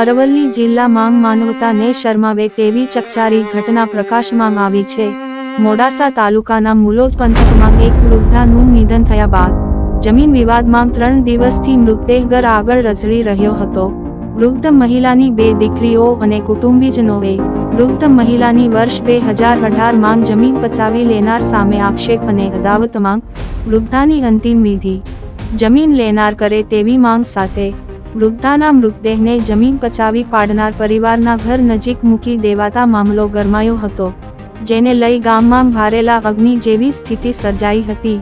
અરવલ્લી જિલ્લામાં માનવતાને શરમાવે તેવી ચકચારી ઘટના પ્રકાશમાં આવી છે. મોડાસા તાલુકાના મુલોદ પંથકમાં એક વૃદ્ધાનું નિધન થયા બાદ, જમીન વિવાદમાં ત્રણ દિવસથી મૃતદેહ ઘર આગળ રઝળી રહ્યો હતો. વૃદ્ધ મહિલાની બે દીકરીઓ અને કુટુંબીજનોએ વૃદ્ધ મહિલાની વર્ષ બે હજાર અઢારમાં જમીન પચાવી લેનાર સામે આક્ષેપ અને અદાવતમાં વૃદ્ધાની અંતિમ વિધિ. જમીન લેનાર કરે તેવી માંગ સાથે વૃદ્ધાના મૃતદેહને જમીન પચાવી પાડનાર પરિવારના ઘર નજીક મૂકી દેવાતા મામલો ગરમાયો હતો, જેને લઈ ગામમાં ભારેલા અગ્નિ જેવી સ્થિતિ સર્જાઈ હતી.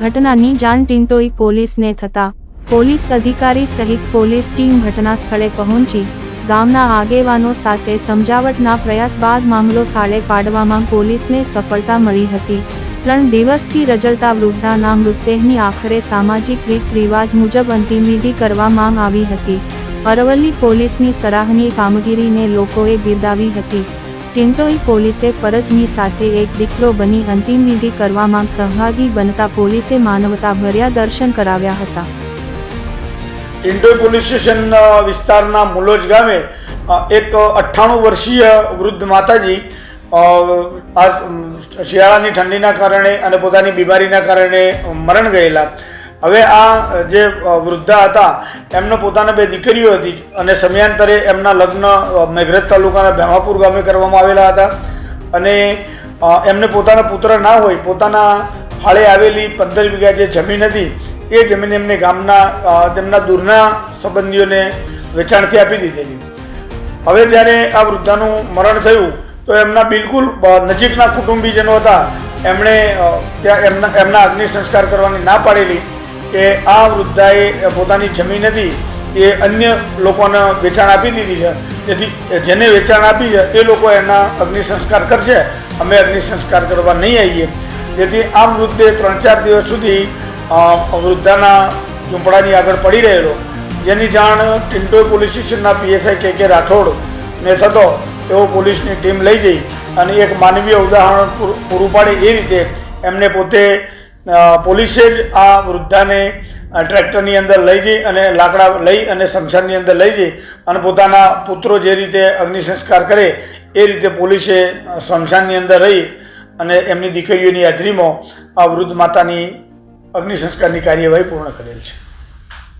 ઘટનાની જાણ ટિન્ટોઈ પોલીસને થતા પોલીસ અધિકારી સહિત પોલીસ ટીમ ઘટના સ્થળે પહોંચી, ગામના આગેવાનો સાથે સમજાવટના પ્રયાસ બાદ મામલો થાળે પાડવામાં પોલીસને સફળતા મળી હતી. ત્રણ દિવસથી રજળતા વૃદ્ધાના મૃતદેહની આખરે સામાજિક રીત રિવાજ મુજબ અંતિમવિધિ કરવામાં આવી હતી. અરવલ્લી પોલીસની સરાહનીય કામગીરીને લોકોએ બિરદાવી હતી. ટિન્ટોઈ પોલીસે ફરજની સાથે એક દીકરો બની અંતિમવિધિ કરવામાં સહભાગી બનતા પોલીસે માનવતા ભર્યા દર્શન કરાવ્યા હતા. ટિન્ટોઈ પોલીસ સ્ટેશન વિસ્તારના મુલોજ ગામે એક અઠ્ઠાણું વર્ષીય વૃદ્ધ માતાજી આ શિયાળાની ઠંડીના કારણે અને પોતાની બીમારીના કારણે મરણ ગયેલા. હવે આ, જે વૃદ્ધા હતા, એમને પોતાને બે દીકરીઓ હતી અને સમયાંતરે એમના લગ્ન મેઘરજ તાલુકાના ભેમાપુર ગામે કરવામાં આવેલા હતા. અને એમને પોતાના પુત્ર ના હોય, પોતાના ફાળે આવેલી પંદર વીઘા જે જમીન હતી, એ જમીન એમને ગામના તેમના દૂરના સંબંધીઓને વેચાણથી આપી દીધેલી. હવે જ્યારે આ વૃદ્ધાનું મરણ થયું તો એમના બિલકુલ નજીકના કુટુંબીજનો હતા. એમણે ત્યાં એમના એમના અગ્નિ સંસ્કાર કરવાની ના પાડેલી કે આ વૃદ્ધાએ પોતાની જમીન હતી, એ અન્ય લોકોને વેચાણ આપી દીધી છે. તેથી જેને વેચાણ આપી છે, એ લોકો એના અગ્નિ સંસ્કાર કરશે. અમે અગ્નિ સંસ્કાર કરવા નહીં આવીએ. જેથી આ વૃદ્ધે ત્રણ ચાર દિવસ સુધી વૃદ્ધાના ઝૂંપડાની આગળ પડી રહેલો. જેની જાણ ટિન્ટોઈ પોલીસ સ્ટેશનના પીએસઆઈ કે કે રાઠોડને થતો. એવો પોલીસની ટીમ લઈ જઈ અને એક માનવીય ઉદાહરણ પૂરું- પાડે એ રીતે એમને પોતે પોલીસે જ આ વૃદ્ધાને ટ્રેક્ટરની અંદર લઈ જઈ અને લાકડા લઈ અને શમશાનની અંદર લઈ જઈ અને પોતાના પુત્રો જે રીતે અગ્નિ સંસ્કાર કરે એ રીતે પોલીસે શમશાનની અંદર રહી અને એમની દીકરીઓની હાજરીમાં આ વૃદ્ધ માતાની અગ્નિ સંસ્કારની કાર્યવાહી પૂર્ણ કરેલ છે.